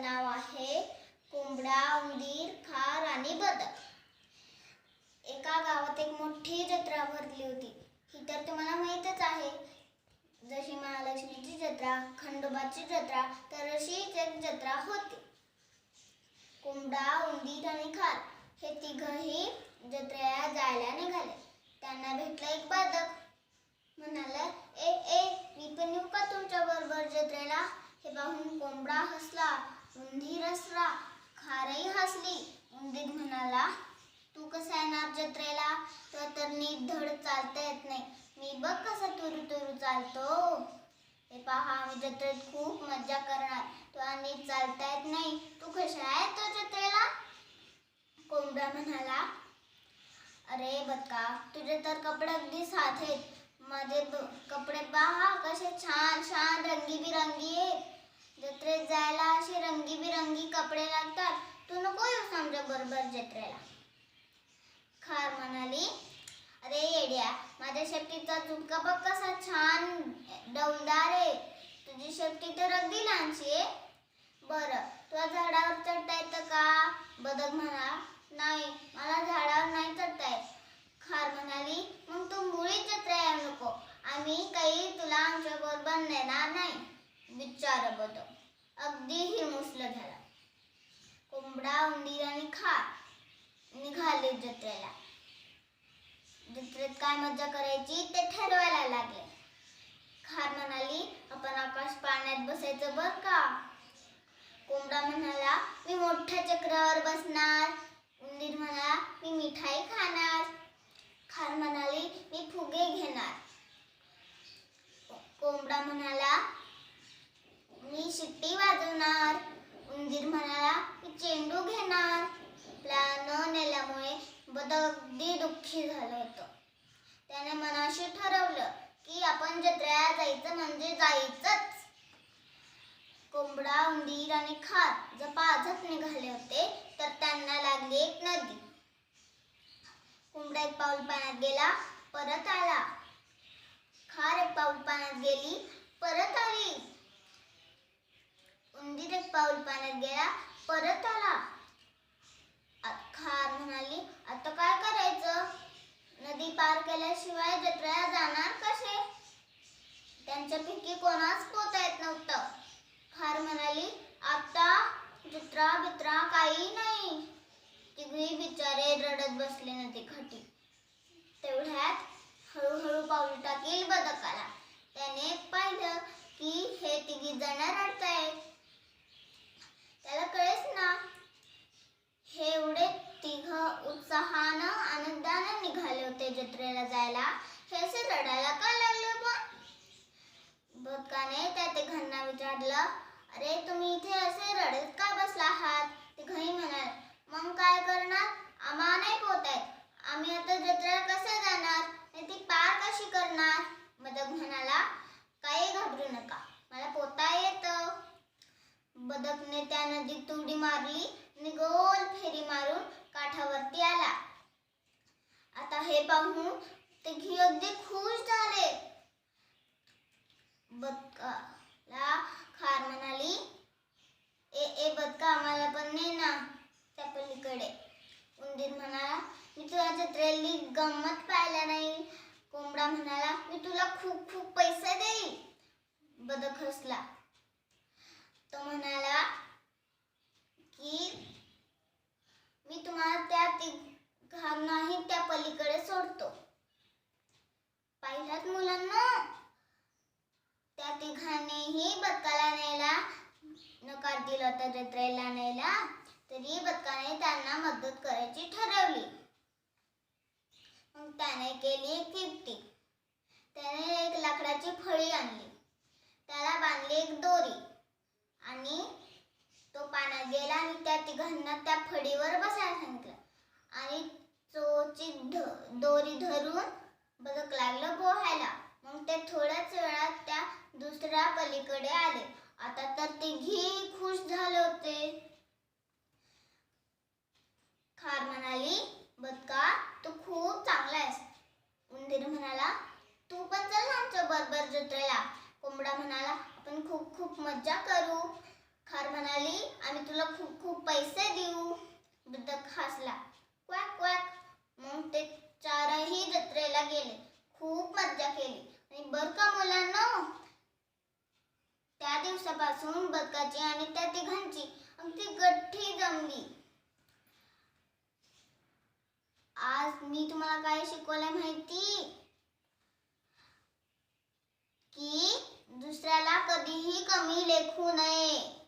नाव आहे कोंबडा उंदीर खार आणि बदक एका गावात एक मोठी जत्रा भरली होती. ही तर तुम्हाला माहीतच आहे. जशी महालक्ष्मीची जत्रा खंडोबाची जत्रा तर अशीच एक जत्रा होती. कोंबडा उंदीर आणि खार हे तिघही जत्रेला जायला निघाले. त्यांना भेटलं एक बदक म्हणाला ए ए मी पण येऊ का तुमच्या बरोबर जत्रेला? हे पाहून कोंबडा हसला. उंदीर खारही हसली. उंदीर म्हणाला तू कसा येणार जत्रेला? तर तर नीट धड चालता येत नाही. मी बघ कसा तुरू तुरू चालतो. हे पहा आम्ही जत्रेत खूप मज्जा करणार. तुला नीट चालता येत नाही. तू कशा येतो जत्रेला? कोंबडा म्हणाला अरे बदका तुझे तर कपडे अगदी साथ आहेत. माझे कपडे पहा कसे छान छान रंगीबिरंगी आहेत. जत्रेत जायला रंगी कपडे लागतात. तू नको येऊस आमच्या बरोबर जत्रेला. खार म्हणाली अरे येड्या माझ्या शेपटीचा झुमका बघ कसा छान डौलदार आहे. तुझी शेपटी तर अगदी लहानशी आहे. बरं तुला झाडावर चढता येतं का? बदक म्हणा. नाही मला झाडावर नाही चढता येत खार म्हणाली मग तू मुळीच जत्रा येऊ नको आम्ही काही तुला आमच्या बरोबर नेणार नाही बिचार बदक अगदी हिरमुसलं झाला कोंबडा उंदीर आणि खार निघाले जत्रेला. जत्रेत काय मज्जा करायची? ते ठरवायला लागले. खार म्हणाली आपण आकाश पाण्यात बसायचं बर का? कोंबडा म्हणाला मी मोठ्या चक्रावर बसणार. उंदीर म्हणाला मी मिठाई खाणार. खार म्हणाली मी फुगे घेणार कोंबडा म्हणाला मी शिट्टी वाजवणार उंदीर म्हणाला मी चेंडू घेणार प्लॅन न नेल्यामुळे बदक अगदी दुःखी झालं होतं. त्याने मनाशी ठरवलं की आपण जत्रेला जायचं म्हणजे जायचंच. कोंबडा उंदीर आणि खार जपाझप निघाले होते तर त्यांना लागली एक नदी. कोंबडा एक पाऊल पाण्यात गेला परत आला. खार एक पाऊल पाण्यात गेली परत आली. उंदीर एक पाऊल पाण्यात गेला परत आला. खार म्हणाली आता पार केल्याशिवाय जत्रेला जाणार कसे? त्यांच्यापैकी कोणाच पोता येत नव्हतं. खार म्हणाली आता जत्रा बित्रा काही नाही. तिघी बिचारे रडत बसले नदी खाटी तेवढ्यात हळूहळू पाऊल टाकील बदकाला. त्याने पाहिलं की हे तिघी जण रडतायत. त्याला कळेच ना हे एवढे तिघ उत्साहानं आनंदानं निघाले जत्रेला जायला. हे असे रडायला का लागले पण बदकाने त्या तिघांना विचारलं अरे तुम्ही इथे असे रडत का बसला आहात? तिघही म्हणाल मग काय करणार? आम्हा नाही पोतायत आम्ही आता जत्रेला कसे जाणार? आणि ती पार कशी करणार? बदक म्हणाला काही घाबरू नका. मला पोता येतं. बदकने त्या नदीत उडी मारली आणि गोल फेरी मारून काठावरती आला. आता हे पाहून ते घी अगदी खुश झाले. बदकाला खार म्हणाली. ए ए बदका आम्हाला पण नाही ना त्या पलीकडे. उंदीर म्हणाला मी तुला जत्रेली गंमत पाहिला नाही. कोंबडा म्हणाला मी तुला खूप खूप पैसे देईल बदक हसला. तो म्हणाला की मी तुम्हाला त्या तिघांनाही त्या पलीकडे सोडतो पाहिलात मुलांना त्या बदकाला न्यायला नकार दिला होता जत्रेला न्यायला. तरी बदकाने त्यांना मदत करायची ठरवली. मग त्याने केली एक युक्ती त्याने एक लाकडाची फळी आणली. त्याला बांधली एक दोरी. आणि तो पाण्यात गेला आणि त्या तिघांना त्या फळीवर बसायला सांगितलं. आणि चोची ध दोरी धरून बदक लागलं पोहायला. मग ते थोड्याच वेळात त्या दुसऱ्या पलीकडे आले. आता तर तिघी खुश झाले होते. खार म्हणाली बदका तू खूप चांगला आहेस. उंदीर म्हणाला तू पण चल आमच्या बरोबर जत्रेला. कोंबडा म्हणाला आपण खूप खूप मज्जा करू. खार म्हणाली आम्ही तुला खूप खूप पैसे देऊ. बदक हसला क्वॅक क्वॅक. मग ते चारही जत्रेला गेले. खूप मज्जा केली. आणि बर का मुलांना त्या दिवसापासून बदकाची आणि त्या तिघांची अगदी गठ्ठी जमली. आज मी तुम्हाला काय शिकवलंय माहिती? की दुसऱ्याला कधीही कमी लेखू नये.